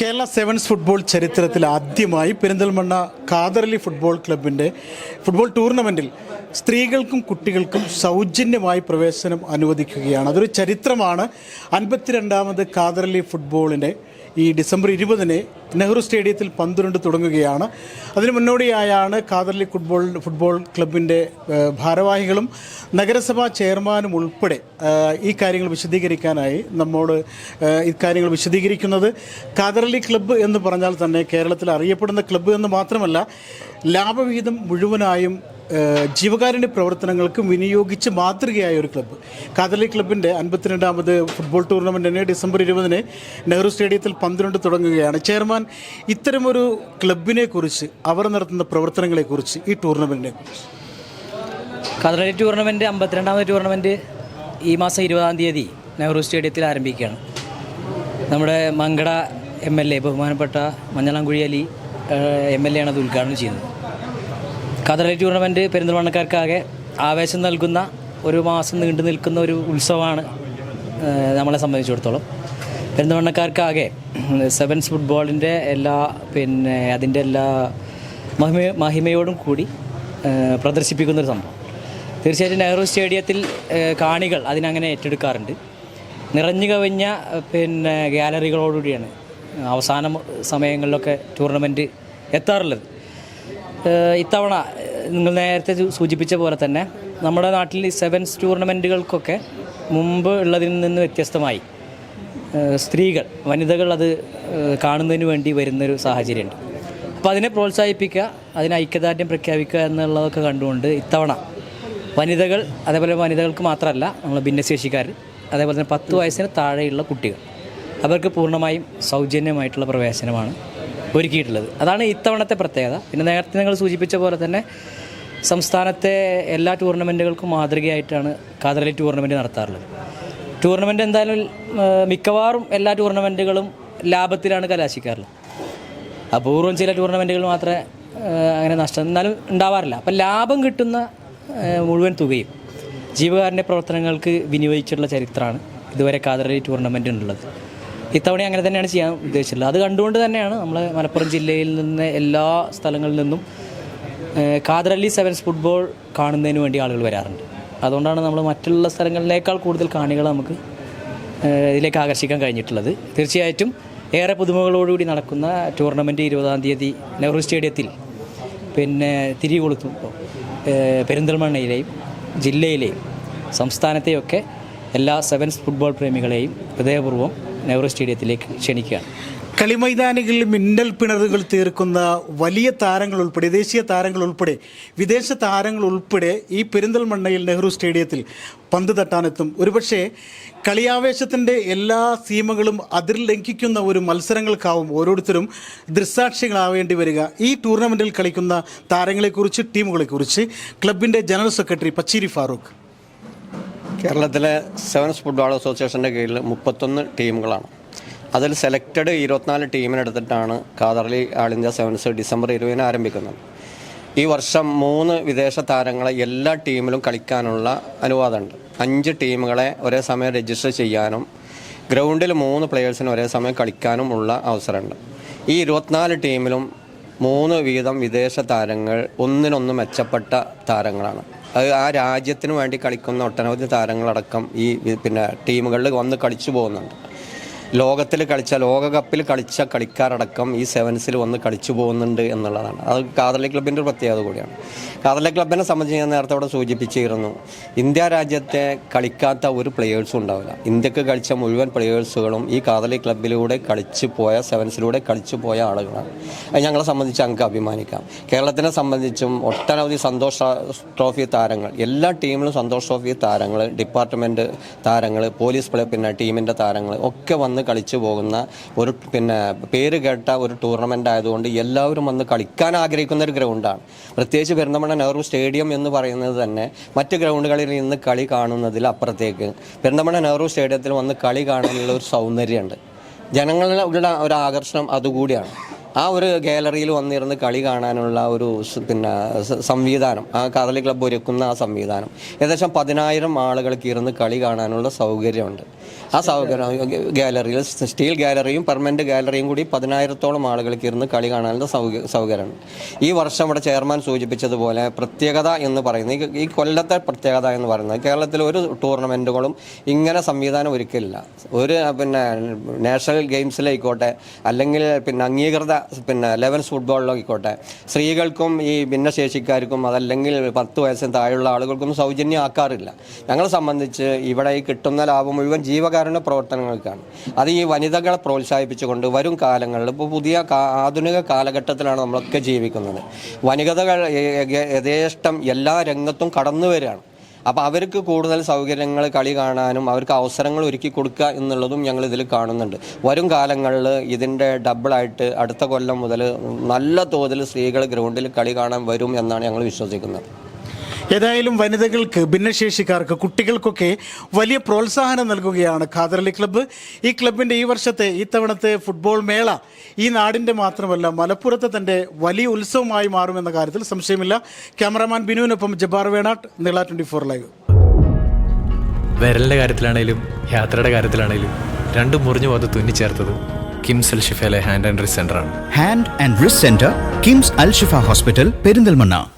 Kerala sevens football ചരിത്രത്തിൽ ആദ്യമായി Perinthalmanna കാതറലി football ക്ലബിന്റെ ഫുട്ബോൾ ടൂർണമെന്റിൽ സ്ത്രീകൾക്കും കുട്ടികൾക്കും സൗജന്യമായി പ്രവേശനം അനുവദിക്കുകയാണ്. അതൊരു ചരിത്രമാണ്. അൻപത്തിരണ്ടാമത് കാതറലി ഫുട്ബോളിന്റെ ഈ ഡിസംബർ ഇരുപതിന് നെഹ്റു സ്റ്റേഡിയത്തിൽ പന്തുരുണ്ട് തുടങ്ങുകയാണ്. അതിന് മുന്നോടിയായാണ് കാതർലി ഫുട്ബോൾ ഫുട്ബോൾ ക്ലബിന്റെ ഭാരവാഹികളും നഗരസഭാ ചെയർമാനും ഉൾപ്പെടെ ഈ കാര്യങ്ങൾ വിശദീകരിക്കാനായി നമ്മോട് ഇക്കാര്യങ്ങൾ വിശദീകരിക്കുന്നത് കാതർലി ക്ലബ്ബ് എന്ന് പറഞ്ഞാൽ തന്നെ കേരളത്തിൽ അറിയപ്പെടുന്ന ക്ലബ്ബ് എന്ന് മാത്രമല്ല ലാഭവിഹിതം മുഴുവനായും ജീവകാരുണ്യ പ്രവർത്തനങ്ങൾക്ക് വിനിയോഗിച്ച് മാതൃകയായ ഒരു ക്ലബ്ബ്. കാതലി ക്ലബിന്റെ അൻപത്തിരണ്ടാമത് ഫുട്ബോൾ ടൂർണമെന്റിന് ഡിസംബർ ഇരുപതിന് നെഹ്റു സ്റ്റേഡിയത്തിൽ പന്ത്രണ്ട് തുടങ്ങുകയാണ്. ചെയർമാൻ ഇത്തരമൊരു ക്ലബിനെ കുറിച്ച് അവർ നടത്തുന്ന പ്രവർത്തനങ്ങളെക്കുറിച്ച് ഈ ടൂർണമെന്റിനെ കുറിച്ച് കാതലി ടൂർണമെന്റ് അമ്പത്തിരണ്ടാമത് ടൂർണമെന്റ് ഈ മാസം ഇരുപതാം തീയതി നെഹ്റു സ്റ്റേഡിയത്തിൽ ആരംഭിക്കുകയാണ്. നമ്മുടെ മങ്കട എം എൽ എ ബഹുമാനപ്പെട്ട Manjalamkuzhi Ali M L A ആണ് അത് ഉദ്ഘാടനം ചെയ്യുന്നത്. കഥകളി ടൂർണമെന്റ് പെരിന്തൽമണ്ണക്കാർക്കാകെ ആവേശം നൽകുന്ന ഒരു മാസം നീണ്ടു നിൽക്കുന്ന ഒരു ഉത്സവമാണ് നമ്മളെ സംബന്ധിച്ചിടത്തോളം. പെരിന്തൽമണ്ണക്കാർക്കാകെ സെവൻസ് ഫുട്ബോളിന്റെ എല്ലാ പിന്നെ അതിന്റെ എല്ലാ മഹിമ മഹിമയോടും കൂടി പ്രദർശിപ്പിക്കുന്ന പ്രദർശിപ്പിക്കുന്നൊരു സംഭവം. തീർച്ചയായിട്ടും നെഹ്റു സ്റ്റേഡിയത്തിൽ കാണികൾ അതിനങ്ങനെ ഏറ്റെടുക്കാറുണ്ട്. നിറഞ്ഞു കവിഞ്ഞ പിന്നെ ഗാലറികളോടുകൂടിയാണ് അവസാന സമയങ്ങളിലൊക്കെ ടൂർണമെന്റ് എത്താറുള്ളത്. ഇത്തവണ നിങ്ങൾ നേരത്തെ സൂചിപ്പിച്ച പോലെ തന്നെ നമ്മുടെ നാട്ടിൽ ഈ സെവൻസ് ടൂർണമെന്റുകൾക്കൊക്കെ മുമ്പ് ഉള്ളതിൽ നിന്ന് വ്യത്യസ്തമായി സ്ത്രീകൾ വനിതകൾ അത് കാണുന്നതിന് വേണ്ടി വരുന്നൊരു സാഹചര്യമുണ്ട്. അപ്പോൾ അതിനെ പ്രോത്സാഹിപ്പിക്കുക അതിന് ഐക്യദാർഢ്യം പ്രഖ്യാപിക്കുക എന്നുള്ളതൊക്കെ കണ്ടുകൊണ്ട് ഇത്തവണ വനിതകൾ അതേപോലെ വനിതകൾക്ക് മാത്രമല്ല നമ്മൾ ഭിന്നശേഷിക്കാർ അതേപോലെ തന്നെ പത്ത് വയസ്സിന് താഴെയുള്ള കുട്ടികൾ അവർക്ക് പൂർണമായും സൗജന്യമായിട്ടുള്ള പ്രവേശനമാണ് ഒരുക്കിയിട്ടുള്ളത്. അതാണ് ഇത്തവണത്തെ പ്രത്യേകത. പിന്നെ നേരത്തെ നിങ്ങൾ സൂചിപ്പിച്ച പോലെ തന്നെ സംസ്ഥാനത്തെ എല്ലാ ടൂർണമെന്റുകൾക്കും മാതൃകയായിട്ടാണ് കാതറലി ടൂർണമെന്റ് നടത്താറുള്ളത്. ടൂർണമെന്റ് എന്തായാലും മിക്കവാറും എല്ലാ ടൂർണമെന്റുകളും ലാഭത്തിലാണ് കലാശിക്കാറുള്ളത്. അപൂർവം ചില ടൂർണമെന്റുകൾ മാത്രമേ അങ്ങനെ നഷ്ടം എന്നാലും ഉണ്ടാവാറില്ല. അപ്പം ലാഭം കിട്ടുന്ന മുഴുവൻ തുകയും ജീവകാരുണ്യ പ്രവർത്തനങ്ങൾക്ക് വിനിയോഗിച്ചിട്ടുള്ള ചരിത്രമാണ് ഇതുവരെ കാതറലി ടൂർണമെന്റിനുള്ളത് ഇത്തവണ അങ്ങനെ തന്നെയാണ് ചെയ്യാൻ ഉദ്ദേശിച്ചിട്ടുള്ളത് അത് കണ്ടുകൊണ്ട് തന്നെയാണ് നമ്മൾ മലപ്പുറം ജില്ലയിൽ നിന്ന് എല്ലാ സ്ഥലങ്ങളിൽ നിന്നും കാതറല്ലി സെവൻസ് ഫുട്ബോൾ കാണുന്നതിന് വേണ്ടി ആളുകൾ വരാറുണ്ട്. അതുകൊണ്ടാണ് നമ്മൾ മറ്റുള്ള സ്ഥലങ്ങളിലേക്കാൾ കൂടുതൽ കാണികൾ നമുക്ക് ഇതിലേക്ക് ആകർഷിക്കാൻ കഴിഞ്ഞിട്ടുള്ളത്. തീർച്ചയായിട്ടും ഏറെ പുതുമകളോടുകൂടി നടക്കുന്ന ടൂർണമെന്റ് ഇരുപതാം തീയതി നെഹ്റു സ്റ്റേഡിയത്തിൽ പിന്നെ തിരികെ കൊളുത്തുമ്പോൾ പെരിന്തൽമണ്ണയിലെയും ജില്ലയിലെയും സംസ്ഥാനത്തെയൊക്കെ എല്ലാ സെവൻസ് ഫുട്ബോൾ പ്രേമികളെയും ഹൃദയപൂർവം നെഹ്റു സ്റ്റേഡിയത്തിലേക്ക് ക്ഷണിക്കുകയാണ്. കളിമൈതാനികളിൽ മിന്നൽ പിണറുകൾ തീർക്കുന്ന വലിയ താരങ്ങൾ ഉൾപ്പെടെ ദേശീയ താരങ്ങൾ ഉൾപ്പെടെ വിദേശ താരങ്ങൾ ഉൾപ്പെടെ ഈ പെരിന്തൽമണ്ണയിൽ നെഹ്റു സ്റ്റേഡിയത്തിൽ പന്ത് തട്ടാനെത്തും. ഒരുപക്ഷെ കളിയാവേശത്തിന്റെ എല്ലാ സീമകളും അതിർ ലംഘിക്കുന്ന ഒരു മത്സരങ്ങൾക്കാവും ഓരോരുത്തരും ദൃസാക്ഷികളാവേണ്ടി വരിക. ഈ ടൂർണമെന്റിൽ കളിക്കുന്ന താരങ്ങളെക്കുറിച്ച് ടീമുകളെക്കുറിച്ച് ക്ലബിന്റെ ജനറൽ സെക്രട്ടറി പച്ചീരി ഫാറൂഖ്. കേരളത്തിലെ സെവൻസ് ഫുട്ബോൾ അസോസിയേഷന്റെ കീഴിൽ മുപ്പത്തൊന്ന് ടീമുകളാണ്. അതിൽ സെലക്റ്റഡ് ഇരുപത്തിനാല് ടീമിനെടുത്തിട്ടാണ് Khaderali all India sevens December ഇരുപതിന് ആരംഭിക്കുന്നത്. ഈ വർഷം മൂന്ന് വിദേശ താരങ്ങളെ എല്ലാ ടീമിലും കളിക്കാനുള്ള അനുവാദമുണ്ട്. അഞ്ച് ടീമുകളെ ഒരേ സമയം രജിസ്റ്റർ ചെയ്യാനും ഗ്രൗണ്ടിൽ മൂന്ന് പ്ലെയേഴ്സിന് ഒരേ സമയം കളിക്കാനും ഉള്ള അവസരമുണ്ട്. ഈ ഇരുപത്തിനാല് ടീമിലും മൂന്ന് വീതം വിദേശ താരങ്ങൾ ഒന്നിനൊന്ന് മെച്ചപ്പെട്ട താരങ്ങളാണ്. അത് ആ രാജ്യത്തിന് വേണ്ടി കളിക്കുന്ന ഒട്ടനവധി താരങ്ങളടക്കം ഈ പിന്നെ ടീമുകളിൽ വന്ന് കളിച്ചു പോകുന്നുണ്ട്. ലോകത്തിൽ കളിച്ച ലോകകപ്പിൽ കളിച്ച കളിക്കാരടക്കം ഈ സെവൻസിൽ വന്ന് കളിച്ചു പോകുന്നുണ്ട് എന്നുള്ളതാണ്. അത് കാതലി ക്ലബിന്റെ ഒരു പ്രത്യേകത കൂടിയാണ്. കാതലി ക്ലബിനെ സംബന്ധിച്ച് ഞാൻ നേരത്തെ അവിടെ സൂചിപ്പിച്ചിരുന്നു. ഇന്ത്യ രാജ്യത്തെ കളിക്കാത്ത ഒരു പ്ലെയേഴ്സും ഉണ്ടാവില്ല. ഇന്ത്യയ്ക്ക് കളിച്ച മുഴുവൻ പ്ലെയേഴ്സുകളും ഈ കാതലി ക്ലബിലൂടെ കളിച്ചു പോയ സെവൻസിലൂടെ കളിച്ചു പോയ ആളുകളാണ്. ഞങ്ങളെ സംബന്ധിച്ച് ഞങ്ങൾക്ക് അഭിമാനിക്കാം. കേരളത്തിനെ സംബന്ധിച്ചും ഒട്ടനവധി സന്തോഷ ട്രോഫി താരങ്ങൾ എല്ലാ ടീമിലും സന്തോഷ ട്രോഫി താരങ്ങൾ ഡിപ്പാർട്ട്മെന്റ് താരങ്ങൾ പോലീസ് പ്ലേ പിന്നെ ടീമിന്റെ താരങ്ങൾ ഒക്കെ വന്ന് കളിച്ചു പോകുന്ന ഒരു പിന്നെ പേര് കേട്ട ഒരു ടൂർണമെന്റ് ആയതുകൊണ്ട് എല്ലാവരും വന്ന് കളിക്കാൻ ആഗ്രഹിക്കുന്ന ഒരു ഗ്രൗണ്ടാണ് പ്രത്യേകിച്ച് പെരുന്തമണ്ണ നെഹ്റു സ്റ്റേഡിയം എന്ന് പറയുന്നത് തന്നെ മറ്റ് ഗ്രൗണ്ടുകളിൽ നിന്ന് കളി കാണുന്നതിൽ അപ്പുറത്തേക്ക്. പെരുന്തമണ്ണ നെഹ്റു സ്റ്റേഡിയത്തിൽ വന്ന് കളി കാണാനുള്ള ഒരു സൗന്ദര്യമുണ്ട്. ജനങ്ങളുടെ ഒരു ആകർഷണം അതുകൂടിയാണ്. ആ ഒരു ഗാലറിയിൽ വന്നിരുന്ന് കളി കാണാനുള്ള ഒരു പിന്നെ സംവിധാനം ആ കറലി ക്ലബ്ബ് ഒരുക്കുന്ന ആ സംവിധാനം. ഏകദേശം പതിനായിരം ആളുകൾക്ക് ഇരുന്ന് കളി കാണാനുള്ള സൗകര്യമുണ്ട്. ആ സൗകര്യം ഗാലറിയിൽ സ്റ്റീൽ ഗാലറിയും പെർമനന്റ് ഗാലറിയും കൂടി പതിനായിരത്തോളം ആളുകൾക്ക് ഇരുന്ന് കളി കാണാനുള്ള സൗക സൗകര്യമാണ് ഈ വർഷം ഇവിടെ ചെയർമാൻ സൂചിപ്പിച്ചതുപോലെ പ്രത്യേകത എന്ന് പറയുന്നത് ഈ- കൊല്ലത്തെ പ്രത്യേകത എന്ന് പറയുന്നത് കേരളത്തിൽ ഒരു ടൂർണമെന്റുകളും ഇങ്ങനെ സംവിധാനം ഒരുക്കില്ല. ഒരു പിന്നെ നാഷണൽ ഗെയിംസിലായിക്കോട്ടെ അല്ലെങ്കിൽ പിന്നെ അംഗീകൃത പിന്നെ ലെവൻസ് ഫുട്ബോളിലായിക്കോട്ടെ സ്ത്രീകൾക്കും ഈ ഭിന്നശേഷിക്കാർക്കും അതല്ലെങ്കിൽ പത്ത് വയസ്സിന് താഴെയുള്ള ആളുകൾക്കും സൗജന്യമാക്കാറില്ല ഞങ്ങളെ സംബന്ധിച്ച് ഇവിടെ ഈ കിട്ടുന്ന ലാഭം മുഴുവൻ ജീവകാരുണ്യ പ്രവർത്തനങ്ങൾക്കാണ്. അത് ഈ വനിതകളെ പ്രോത്സാഹിപ്പിച്ചുകൊണ്ട് വരും കാലങ്ങളിൽ ഇപ്പോൾ പുതിയ ആധുനിക കാലഘട്ടത്തിലാണ് നമ്മളൊക്കെ ജീവിക്കുന്നത്. വനിതകൾ യഥേഷ്ടം എല്ലാ രംഗത്തും കടന്നു വരികയാണ്. അപ്പോൾ അവർക്ക് കൂടുതൽ സൗകര്യങ്ങൾ കളി കാണാനും അവർക്ക് അവസരങ്ങൾ ഒരുക്കി കൊടുക്കുക എന്നുള്ളതും ഞങ്ങൾ ഇതിൽ കാണുന്നുണ്ട്. വരും കാലങ്ങളിൽ ഇതിന്റെ ഡബിളായിട്ട് അടുത്ത കൊല്ലം മുതൽ നല്ല തോതിൽ സ്ത്രീകൾ ഗ്രൗണ്ടിൽ കളി കാണാൻ വരും എന്നാണ് ഞങ്ങൾ വിശ്വസിക്കുന്നത്. ഏതായാലും വനിതകൾക്ക് ഭിന്നശേഷിക്കാർക്ക് കുട്ടികൾക്കൊക്കെ വലിയ പ്രോത്സാഹനം നൽകുകയാണ് ഖാദർലി ക്ലബ്ബ്. ഈ ക്ലബിന്റെ ഈ വർഷത്തെ ഇത്തവണത്തെ ഫുട്ബോൾ മേള ഈ നാടിന്റെ മാത്രമല്ല മലപ്പുറത്തെ തന്റെ വലിയ ഉത്സവമായി മാറുമെന്ന കാര്യത്തിൽ സംശയമില്ല. ക്യാമറാമാൻ ബിനുവിനൊപ്പം ജബാർ വേണാട്ട് നീള ട്വന്റി ഫോർ ലൈവ്. വിരലിന്റെ കാര്യത്തിലാണേലും യാത്രയുടെ കാര്യത്തിലാണേലും രണ്ടും മുറിഞ്ഞു പോകാതെ തുന്നിച്ചേർത്തത് കിംസ് അൽ ഷിഫയിലെ hand and wrist സെന്ററാണ് hand and wrist centre KIMS Al Shifa hospital Perinthalmanna.